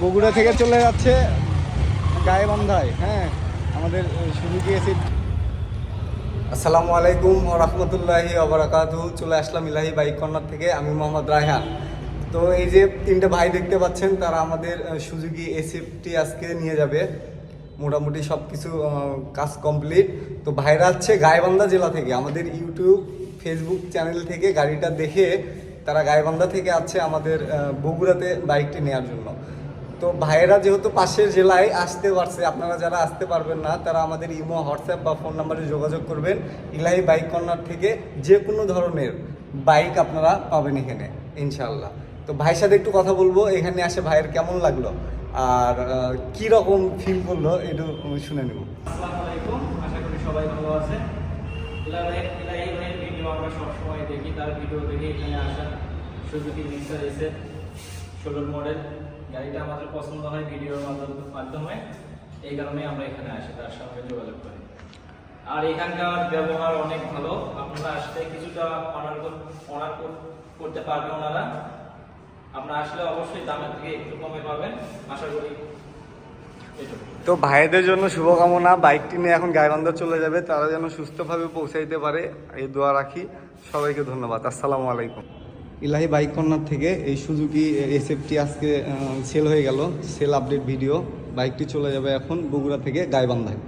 বগুড়া থেকে চলে যাচ্ছে গায়েবান্ধায় হ্যাঁ আমাদের সুযোগী এসে আসসালামু আলাইকুম রহমতুল্লাহি আবরাকাতু চলে আসলাম ইলাহি বাইক কর্নার থেকে, আমি মোহাম্মদ রায়হান। তো এই যে তিনটে ভাই দেখতে পাচ্ছেন, তারা আমাদের সুযোগী এসএফটি আজকে নিয়ে যাবে। মোটামুটি সব কিছু কাজ কমপ্লিট। তো ভাইরা হচ্ছে গাইবান্ধা জেলা থেকে, আমাদের ইউটিউব, ফেসবুক চ্যানেল থেকে গাড়িটা দেখে তারা গাইবান্ধা থেকে আছে আমাদের বগুড়াতে বাইকটি নেওয়ার জন্য। তো ভাইয়েরা যেহেতু পাশের জেলায় আসতে পারছে, আপনারা যারা আসতে পারবেন না, তারা আমাদের ইমো, হোয়াটসঅ্যাপ বা ফোন নাম্বারে যোগাযোগ করবেন। ইলাহি বাইক কর্নার থেকে যে কোনো ধরনের বাইক আপনারা পাবেন এখানে ইনশাল্লাহ তো ভাইয়ের সাথে একটু কথা বলব, এখানে আসে ভাইয়ের কেমন লাগল? আর কি রকম ফিল করল একটু শুনে নেব। সবসময় দেখি, তার ভিডিও দেখে এখানে আসা জিক্সার এসে ষোলোর মডেল গাড়িটা আমাদের পছন্দ হয় ভিডিওর মাধ্যম- এই কারণে আমরা এখানে আসি, তার সঙ্গে যোগাযোগ করি। আর এখানকার ব্যবহার অনেক ভালো। আপনারা আসলে কিছুটা অনার অনার করতে পারবে ওনারা। আপনারা আসলে অবশ্যই দামের থেকে একটু কমে পাবেন। আশা করি তো ভাইদের জন্য শুভকামনা। বাইকটি নিয়ে এখন গাইবান্ধা চলে যাবে। তারা যেন সুস্থভাবে পৌঁছাইতে পারে, এই দোয়া রাখি। সবাইকে ধন্যবাদ। আসসালামু আলাইকুম। ইলাহি বাইক কর্নার থেকে এই সুজুকি এসএফটি আজকে সেল হয়ে গেল। সেল আপডেট ভিডিও বাইকটি চলে যাবে এখন বগুড়া থেকে গাইবান্ধায়।